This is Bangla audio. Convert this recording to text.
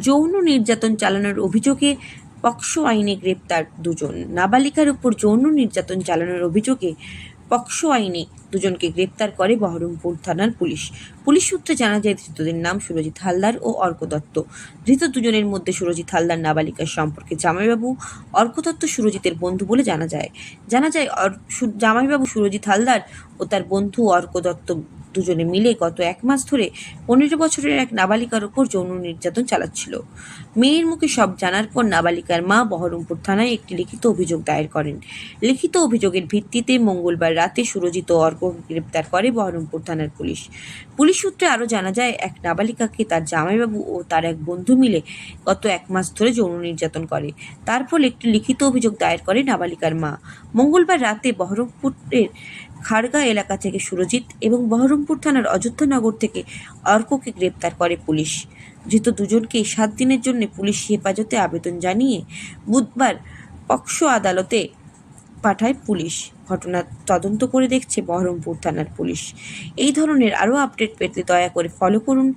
যৌন নির্যাতন চালানোর অভিযোগে পক্সো আইনে গ্রেপ্তার দুজন। নাবালিকার উপর যৌন নির্যাতন চালানোর অভিযোগে পক্সো আইনে দুজনকে গ্রেপ্তার করে বহরমপুর থানার পুলিশ। পুলিশ সূত্রে জানা যায়, ধৃতদের নাম সুরজিৎ হালদার ও অর্ক দত্ত ধৃত দুজনের মধ্যে সুরজিৎ হালদার নাবালিকার সম্পর্কে জামাইবাবু অর্ক দত্ত সুরজিতের বন্ধু বলে জানা যায়। জানা যায় জামাইবাবু সুরজিৎ হালদার ও তার বন্ধু অর্ক দত্ত দুজনে মিলে গত এক মাস ধরে পনেরো বছরের এক নাবালিকার ওপর যৌন নির্যাতন চালাচ্ছিল। মেয়ের মুখে সব জানার পর নাবালিকার মা বহরমপুর থানায় একটি লিখিত অভিযোগ দায়ের করেন। লিখিত অভিযোগের ভিত্তিতে মঙ্গলবার রাতে সুরজিত ও অর্ককে গ্রেপ্তার করে বহরমপুর থানার পুলিশ। পুলিশ সূত্রে আরও জানা যায়, এক নাবালিকাকে তার জামাইবাবু ও তার এক বন্ধু মিলে গত এক মাস ধরে যৌন নির্যাতন করে। তার ফলে একটি লিখিত অভিযোগ দায়ের করে নাবালিকার মা। মঙ্গলবার রাতে বহরমপুরের খাড়গা এলাকা থেকে সুরজিৎ এবং বহরমপুর থানার অযোধ্যানগর থেকে অর্ককে গ্রেপ্তার করে পুলিশ। ধৃত দুজনকেই সাত দিনের জন্য পুলিশ হেফাজতে আবেদন জানিয়ে বুধবার পক্সো আদালতে পাঠায় পুলিশ। ঘটনা তদন্ত করে দেখছে বহরমপুর থানার পুলিশ। এই ধরনের আরও আপডেট পেতে দয়া করে ফলো করুন।